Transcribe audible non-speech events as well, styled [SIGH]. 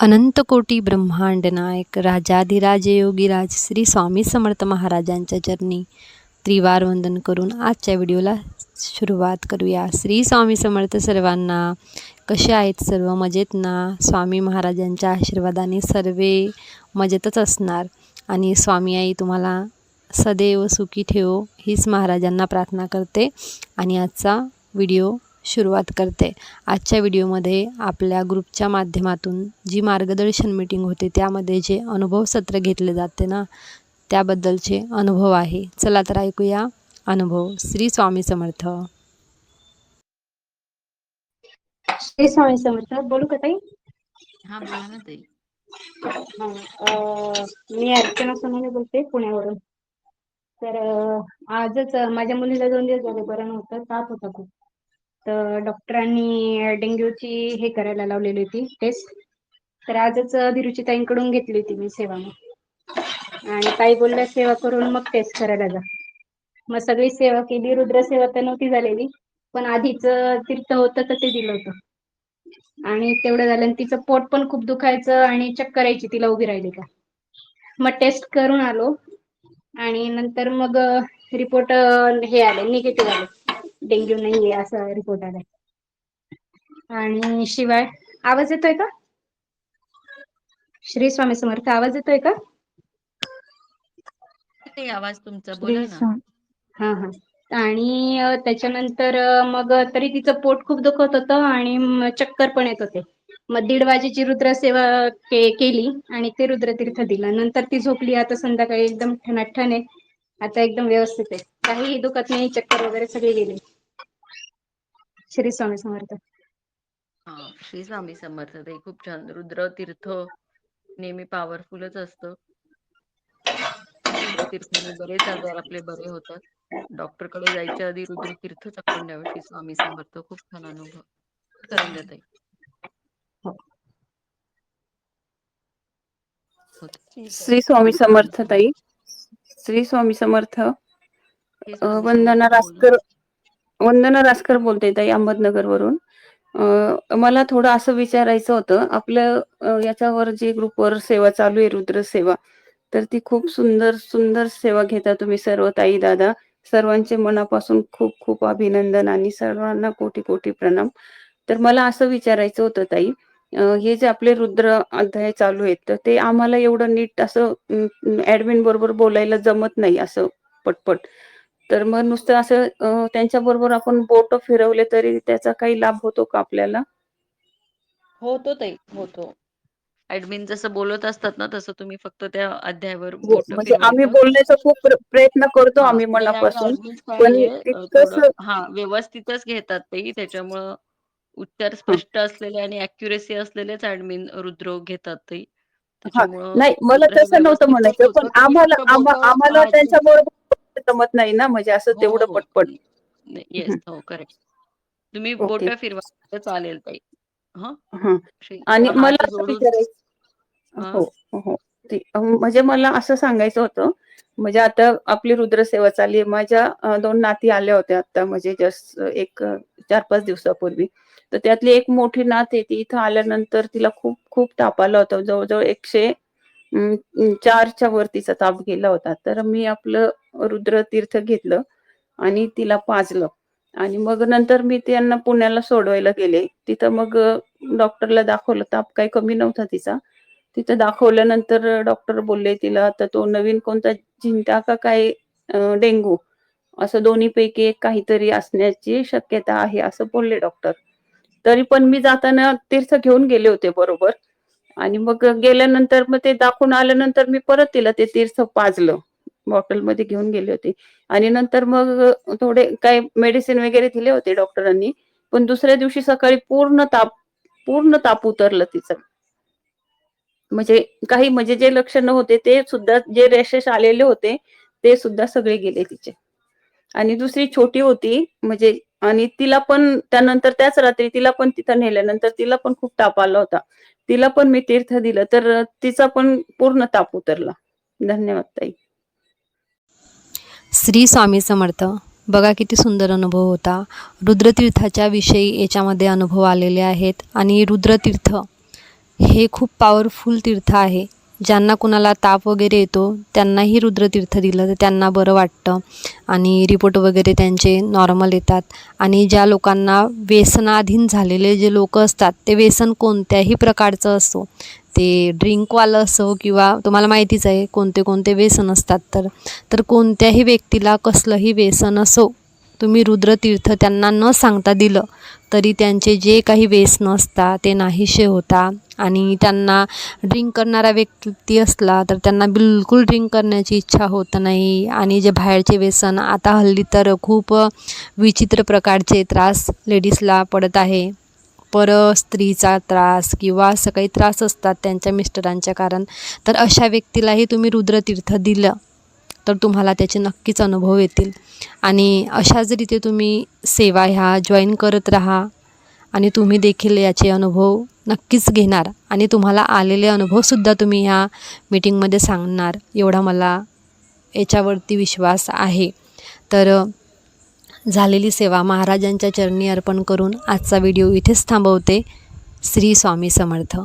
अनंतकोटी ब्रह्मांड नायक राजाधिराज योगीराज श्री स्वामी समर्थ महाराजांच्या चरणी त्रिवार वंदन करून आजच्या व्हिडिओला सुरुवात करूया. श्री स्वामी समर्थ सर्वांना कसे आहेत सर्व? मजेत ना? स्वामी महाराजांच्या आशीर्वादाने सर्वे मजेतच असणार. आणि स्वामी आई तुम्हाला सदैव सुखी ठेवो हीच महाराजांना प्रार्थना करते. आणि आजचा व्हिडिओ सुरुवात करते. आजच्या व्हिडिओमध्ये आपल्या ग्रुपच्या माध्यमातून जी मार्गदर्शन मीटिंग होते त्यामध्ये जे अनुभव सत्र घेतले जाते ना त्याबद्दलचे अनुभव आहे. चला तर ऐकूया अनुभव श्री स्वामी समर्थ. श्री स्वामी समर्थ बोलू का ताई? हा बोला ना ताई. हा, अं, मी अर्चना सोनवणे बोलते पुण्यावरून. तर आजच माझ्या मुलीला दोन दिवस झाले बरं नव्हतं ताप होता खूप. तर डॉक्टरांनी डेंग्यूची हे करायला लावलेली होती टेस्ट तर आजच अभिरुची ताईंकडून घेतली होती मी सेवा मग. आणि ताई बोलल्या सेवा करून मग टेस्ट करायला जा. मग सगळी सेवा केली. रुद्र सेवा तर नव्हती झालेली पण आधीच तीर्थ होतं तर ते दिलं होतं. आणि तेवढं झालं आणि तिचं पोट पण खूप दुखायचं आणि चक्कर यायची तिला उभी राहिली का. मग टेस्ट करून आलो. आणि नंतर मग रिपोर्ट हे आले निगेटिव्ह आले. डेंग्यू नाहीये असा रिपोर्ट आलाय. आणि शिवाय आवाज येतोय का? श्री स्वामी समर्थ आवाज येतोय का? ते आवाज तुमचा बोला ना. हा हा. आणि त्याच्यानंतर मग तरी तिचं पोट खूप दुखत होतं आणि चक्कर पण येत होते. मग दीड वाजेची रुद्र सेवा के, केली आणि ते रुद्रतीर्थ दिलं. नंतर ती झोपली आता संध्याकाळी एकदम ठणाठण आहे आता एकदम व्यवस्थित आहे. काहीही दुखत नाही चक्कर वगैरे सगळी गेली. श्री स्वामी समर्थ. हा श्री स्वामी समर्थ. ताई खूप छान. रुद्र तीर्थ नेहमी पॉवरफुलच असतं. तीर्थाने बरेच आजार आपले बरे होतात. डॉक्टरकडे जायच्या आधी रुद्र तीर्थ चक्कून द्यावं. श्री स्वामी समर्थ. खूप छान अनुभव करून द्या ताई होतं. ठीक आहे. श्री स्वामी समर्थ ताई. श्री स्वामी समर्थ. वंदना. रासकर वंदना रासकर बोलते ताई अहमदनगर वरून मला थोडं असं विचारायचं होतं आपल्या याच्यावर जे ग्रुपवर सेवा चालू आहे रुद्र सेवा तर ती खूप सुंदर सुंदर सेवा घेता तुम्ही सर्व ताई दादा. सर्वांचे मनापासून खूप खूप अभिनंदन आणि सर्वांना कोटी कोटी प्रणाम. तर मला असं विचारायचं होतं ताई हे जे आपले रुद्र अध्याय चालू आहेत तर ते आम्हाला एवढं नीट असं ऍडमिन बरोबर बोलायला जमत नाही असं पटपट. तर मग नुसतं असं त्यांच्या बरोबर आपण बोट फिरवले तरी त्याचा काही लाभ होतो का आपल्याला? होतो ताई होतो. ऍडमिन जसं बोलत असतात ना तसं तुम्ही फक्त त्या अध्यायावर हो, बोट म्हणजे आम्ही बोलण्याचा खूप प्र- प्रयत्न करतो हा आम्ही मनापासून. काय पण आहे अ, तितकंच थोडं हा व्यवस्थितच घेतात ते त्याच्यामुळं उच्चार स्पष्ट असलेले आणि अॅक्युरेसी असलेलेच ऍडमिन रुद्र घेतात ते त्याच्यामुळं नाही मला तसं नव्हतं व्यवस्थितच म्हणायचं पण तुम्ही आम्हाला फक्त आम्हा- बोट आम्हाला त्यांच्या बरोबर जमत नाही ना म्हणजे असं हो तेवढं हो. पटपट. येस हो करेक्ट तुम्ही [LAUGHS] बोट फिरवा चालेल ताई. आणि मला विचारायचं हा? हो हो. म्हणजे मला असं सांगायचं होतं म्हणजे आता आपली रुद्रसेवा चालली माझ्या दोन नाती आल्या होत्या आता म्हणजे जस्ट एक चार पाच दिवसापूर्वी. तर त्यातली एक मोठी नात आहे ती इथं आल्यानंतर तिला खूप खूप ताप आला होता. जवळजवळ एकशे चारच्या वरतीचा ताप गेला होता. तर मी आपलं रुद्र तीर्थ घेतलं आणि तिला पाजलं. आणि मग नंतर मी त्यांना पुण्याला सोडवायला गेले. तिथं मग डॉक्टरला दाखवलं. ताप काही कमी नव्हता तिचा. तिथं दाखवल्यानंतर डॉक्टर बोलले तिला आता तो नवीन कोणता झिंटा का काय डेंगू? असं दोन्ही पैकी एक काहीतरी असण्याची शक्यता आहे असं बोलले डॉक्टर तरी पण मी जाताना तीर्थ घेऊन गेले होते बरोबर. आणि मग गेल्यानंतर मग ते दाखवून आल्यानंतर मी परत तिला ते तीर्थ पाजलं. बॉटलमध्ये घेऊन गेले होते. आणि नंतर मग थोडे काही मेडिसिन वगैरे दिले होते डॉक्टरांनी पण दुसऱ्या दिवशी सकाळी पूर्ण ताप पूर्ण ताप उतरलं तिचं. म्हणजे काही म्हणजे जे लक्षणं होते ते सुद्धा जे रॅशेस आलेले होते ते सुद्धा सगळे गेले तिचे. आणि दुसरी छोटी होती म्हणजे आणि तिला पण त्यानंतर त्याच रात्री तिला पण तिथं नेल्यानंतर तिला पण खूप ताप आला होता. तिला पण मी तीर्थ दिलं तर तिचा पण पूर्ण ताप उतरला. धन्यवाद ताई. श्री स्वामी समर्थ. बघा किती सुंदर अनुभव होता. रुद्रतीर्थाच्या विषयी याच्यामध्ये अनुभव आलेले आहेत. आणि रुद्रतीर्थ हे खूप पॉवरफुल तीर्थ आहे. ज्यांना कुणाला ताप वगैरे येतो त्यांनाही रुद्रतीर्थ दिलं तर त्यांना बरं वाटतं. आणि रिपोर्ट वगैरे त्यांचे नॉर्मल येतात. आणि ज्या लोकांना व्यसनाधीन झालेले जे लोक असतात ते व्यसन कोणत्याही प्रकारचं असो ते ड्रिंकवालं असो किंवा तुम्हाला माहितीच आहे कोणते कोणते व्यसन असतात तर तर कोणत्याही व्यक्तीला कसलंही व्यसन असो तुम्ही रुद्रतीर्थ त्यांना न सांगता दिलं तरी त्यांचे जे काही व्यसन असतात ते नाहीसे होता. आणि त्यांना ड्रिंक करणारा व्यक्ती असला तर त्यांना बिलकुल ड्रिंक करण्याची इच्छा होत नाही. आणि जे बाहेरचे व्यसन आता हल्ली तर खूप विचित्र प्रकारचे त्रास लेडीजला पडत आहे. पर स्त्रीचा त्रास किंवा असं काही त्रास असतात त्यांच्या मिस्टरांच्या कारण तर अशा व्यक्तीलाही तुम्ही रुद्रतीर्थ दिलं. तर तुम्हाला त्याचे नक्कीच अनुभव येतील. आणि अशाच रीती तुम्ही सेवा ह्या जॉईन करत राहा आणि तुम्ही देखील याचे अनुभव नक्कीच घेणार आणि तुम्हाला आलेले अनुभवसुद्धा तुम्ही ह्या मीटिंगमध्ये सांगणार. एवढा मला याच्यावरती विश्वास आहे. तर झालेली सेवा महाराजांच्या चरणी अर्पण करून आजचा व्हिडिओ इथेच थांबवते. श्री स्वामी समर्थ.